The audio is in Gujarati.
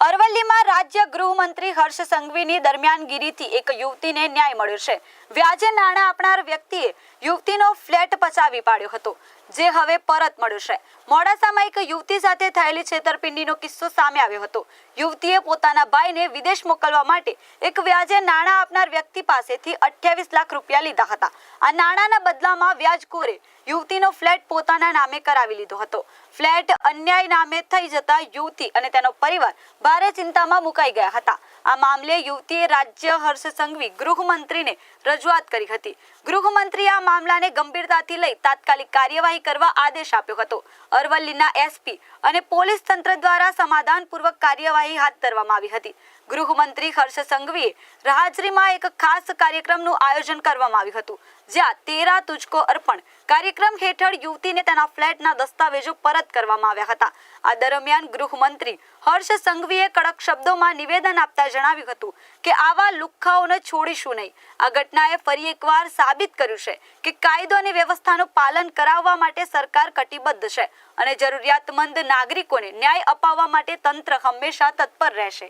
અરવલ્લીમાં રાજ્ય ગૃહમંત્રી હર્ષ સંઘવીની દરમિયાનગીરીથી એક યુવતીને ન્યાય મળ્યો છે. વ્યાજે નાણાં આપનાર વ્યક્તિએ યુવતીનો ફ્લેટ પચાવી પાડ્યો હતો, જે હવે પરત મળ્યો છે. મોડાસામાં એક યુવતી સાથે થયેલી છેતરપિંડીનો કિસ્સો સામે આવ્યો હતો. યુવતીએ પોતાના ભાઈને વિદેશ મોકલવા માટે એક વ્યાજે નાણાં આપનાર વ્યક્તિ પાસેથી અઠ્યાવીસ લાખ રૂપિયા લીધા હતા. આ નાણાંના બદલામાં વ્યાજખોરે યુવતીનો ફ્લેટ પોતાના નામે કરાવી લીધો હતો. ફ્લેટ અન્યાય નામે થઈ જતા યુવતી અને તેનો પરિવાર ભારે ચિંતામાં મુકાઈ ગયા હતા. આ મામલે યુવતીએ રાજ્ય હર્ષ સંઘવી ગૃહમંત્રીને રજૂઆત કરી હતી. ગૃહમંત્રીએ આ મામલાને ગંભીરતાથી લઈ તાત્કાલિક કાર્યવાહી કરવા આદેશ આપ્યો હતો. અરવલ્લીના એસપી અને પોલીસ તંત્ર દ્વારા સમાધાનપૂર્વક કાર્યવાહી હાથ ધરવામાં આવી હતી. ગૃહમંત્રી હર્ષ સંઘવીએ હાજરીમાં એક ખાસ કાર્યક્રમનું આયોજન કરવામાં આવ્યું હતું, જ્યાં તેરા તુજકો અર્પણ કાર્યક્રમ હેઠળ યુવતીને તેના ફ્લેટના દસ્તાવેજો પરત કરવામાં આવ્યા હતા. આ દરમિયાન ગૃહમંત્રી હર્ષ સંઘવીએ કડક શબ્દોમાં નિવેદન આપતા જણાવ્યું હતું કે આવા લુખ્ખાઓને છોડીશું નહીં. આ ઘટનાએ ફરી એકવાર સાબિત કર્યું છે કે કાયદો અને વ્યવસ્થાનું પાલન કરાવવા માટે સરકાર કટિબદ્ધ છે અને જરૂરિયાતમંદ નાગરિકોને ન્યાય અપાવવા માટે તંત્ર હંમેશા તત્પર રહેશે.